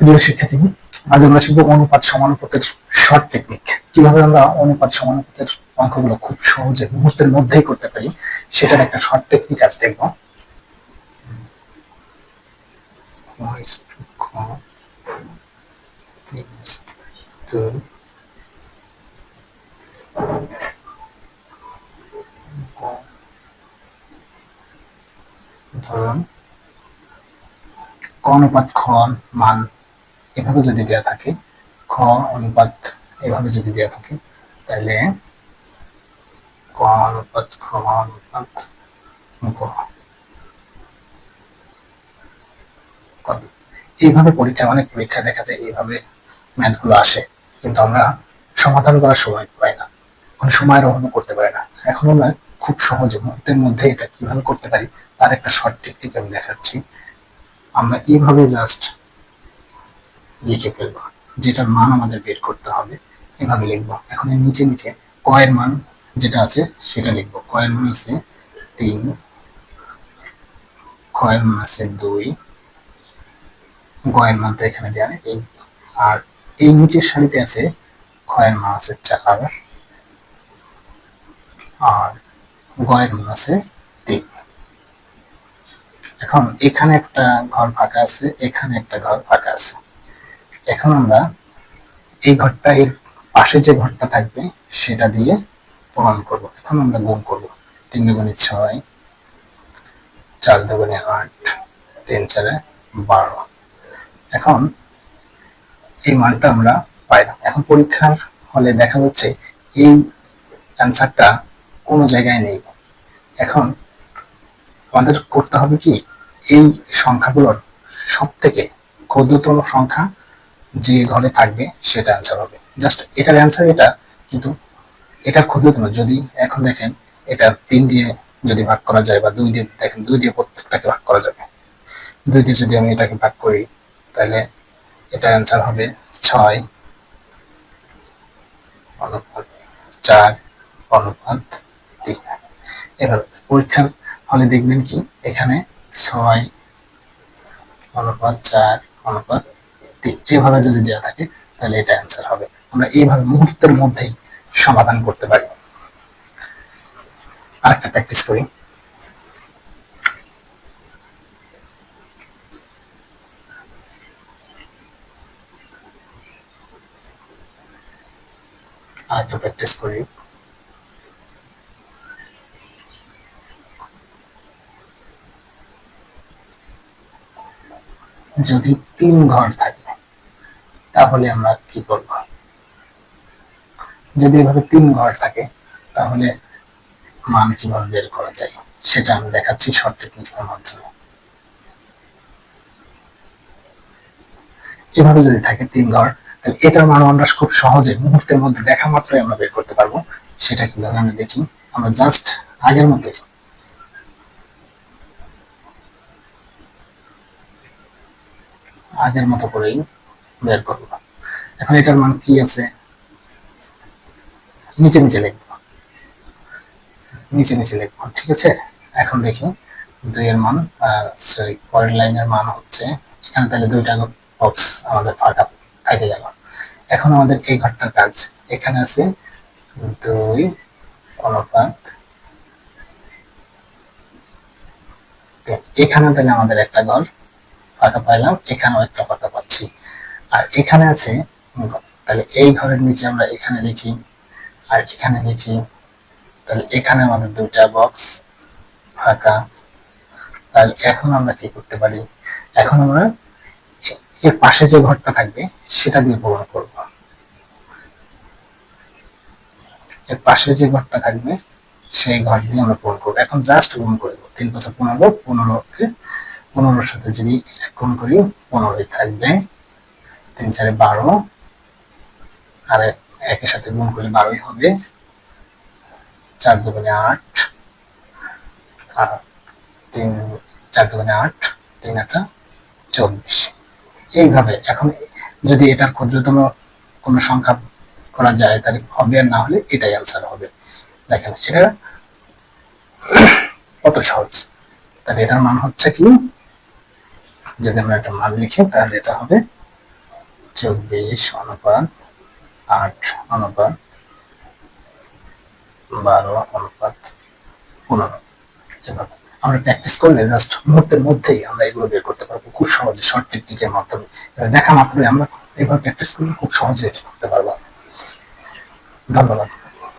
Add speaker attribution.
Speaker 1: প্রিয় শিক্ষার্থী, আজ আমরা শিখব অনুপাত সমানুপাতের শর্ট টেকনিক কীভাবে আমরা অনুপাত সমানুপাতের অঙ্কগুলো খুব সহজে মুহূর্তের মধ্যেই করতে পারি, সেটার একটা শর্ট টেকনিক আজ দেখব। ধরুন, অনুপাত খ মান এভাবে যদি দেওয়া থাকে, খ অনুপাত এভাবে যদি দেওয়া থাকে, তাহলে ক অনুপাত, খ অনুপাত এইভাবে পরীক্ষা অনেক পরীক্ষা দেখা যায় এইভাবে ম্যাথগুলো আসে, কিন্তু আমরা সমাধান করার সময় পাই না। কোনো সময়ের অভাবে করতে পারি না। এখন আমরা খুব সহজে মুহূর্তের মধ্যে এটা কীভাবে করতে পারি, তার একটা শর্ট টেকনিক আমি দেখাচ্ছি। আমরা এইভাবে জাস্ট লিখে ফেলব। যেটার মান আমাদের বের করতে হবে, এভাবে লিখব। এখন এর নিচে নিচে কয়ের মান যেটা আছে, সেটা লিখব। কয়ের মান আছে তিন, কয়ের মান আছে দুই, গয়ের মান তো এখানে দেওয়া নেই আর এই নিচের সারিতে আছে ক্ষয়ের মান আছে চার, আর গয়ের মান আছে তিন। এখন এখানে একটা ঘর ফাঁকা আছে, এখানে একটা ঘর ফাঁকা আছে। এখন আমরা এই ঘরটা, এর পাশে যে ঘরটা থাকবে, সেটা দিয়ে প্রমাণ করব। এখন আমরা গুণ করব। তিন দুগুণে ছয়, চার দুগুণে আট, তিন চারে বারো। এখন এই মানটা আমরা পাইলাম এখন পরীক্ষার হলে দেখা যাচ্ছে এই অ্যান্সারটা কোনো জায়গায় নেই। এখন আমাদের করতে হবে কি? এই সংখ্যাগুলোর সব থেকে ক্ষুদ্রতম সংখ্যা যে ঘরে থাকবে, সেটা অ্যান্সার হবে। জাস্ট এটার অ্যান্সার এটা, কিন্তু এটার ক্ষুদ্রতম। যদি এখন দেখেন, এটা তিন দিয়ে যদি ভাগ করা যায় বা দুই দিয়ে, দেখেন, দুই দিয়ে প্রত্যেকটাকে ভাগ করা যাবে। দুই দিয়ে যদি আমি এটাকে ভাগ করি, তাহলে এটা অ্যান্সার হবে ছয় অনুপাত চার অনুপাত তিন। এবার পরীক্ষার হলে দেখবেন কি? এখানে ছয় অনুপাত চার অনুপাত তিন এইভাবে যদি দেওয়া থাকে, তাহলে এটা অ্যান্সার হবে। আমরা এইভাবে মুহূর্তের মধ্যেই সমাধান করতে পারি। আরেকটা প্র্যাকটিস করি। আরেকটা প্র্যাকটিস করি। যদি তিন ঘর থাকে তাহলে আমরা কি করব? যদি এভাবে তিন ঘর থাকে, তাহলে মান কীভাবে বের করা যায়? সেটা আমি দেখাচ্ছি শর্ট টেকনিকের মাধ্যমে। এভাবে যদি থাকে তিন ঘর, তাহলে এটার মান আমরা খুব সহজে মুহূর্তের মধ্যে দেখা মাত্রই আমরা বের করতে পারব। সেটা কীভাবে আমি দেখি? আমরা জাস্ট আগের মতোই আগের মতো করেই বের করব। এখন এটার মান কি আছে? নিচে নিচে লিখব। নিচে নিচে লিখব, ঠিক আছে? এখন দেখি দুই এর মান সরি, পরের লাইনের মান হচ্ছে, এখানে তাহলে দুইটা বক্স আমাদের ফাঁকা থেকে গেল। এখন আমাদের এই ঘরটার কাজ, এখানে আছে দুই অনুপাত। এখানে তাহলে আমাদের একটা ঘর ফাঁকা পাইলাম, এখানেও একটা ফাঁকা পাচ্ছি। আর এখানে আছে, তাহলে এই ঘরের নিচে আমরা এখানে লিখি, আর এখানে লিখি, তাহলে এখানে আমাদের দুইটা বক্স ফাঁকা। তাহলে এখন আমরা কি করতে পারি? এখন আমরা এর পাশে যে ঘরটা থাকবে, সেটা দিয়ে পূরণ করব। এর পাশে যে ঘরটা থাকবে, সেই ঘর দিয়ে আমরা পূরণ করব। এখন জাস্ট গুণ করে তিন পাঁচা পনেরো, পনেরোকে পনেরোর সাথে যদি গুণ করি, পনেরোই থাকবে। তিন চারে বারো। আর এক- একের সাথে গুণ করলে বারোই হবে। চার দুগুণে আট। আর তিন, চার দুগুণে আট, তিন আটা চব্বিশ। এইভাবে এখন যদি এটার ক্ষুদ্রতম কোনো সংখ্যা করা যায়, তাহলে হবে আর না হলে এটাই অ্যান্সার হবে। দেখেন, এটা কত সহজ। তাহলে এটার মান হচ্ছে কি? যদি আমরা একটা মান লিখি, তাহলে এটা হবে চব্বিশ অনুপাত আট অনুপাত বারো অনুপাত পনেরো। এভাবে। আমরা প্র্যাকটিস করলে জাস্ট মুহূর্তের মধ্যেই আমরা এগুলো বের করতে পারব। খুব সহজে শর্ট টেকনিকের মাধ্যমে। দেখা মাত্রই আমরা এভাবে প্র্যাকটিস করলে খুব সহজে এটা করতে পারব। ধন্যবাদ।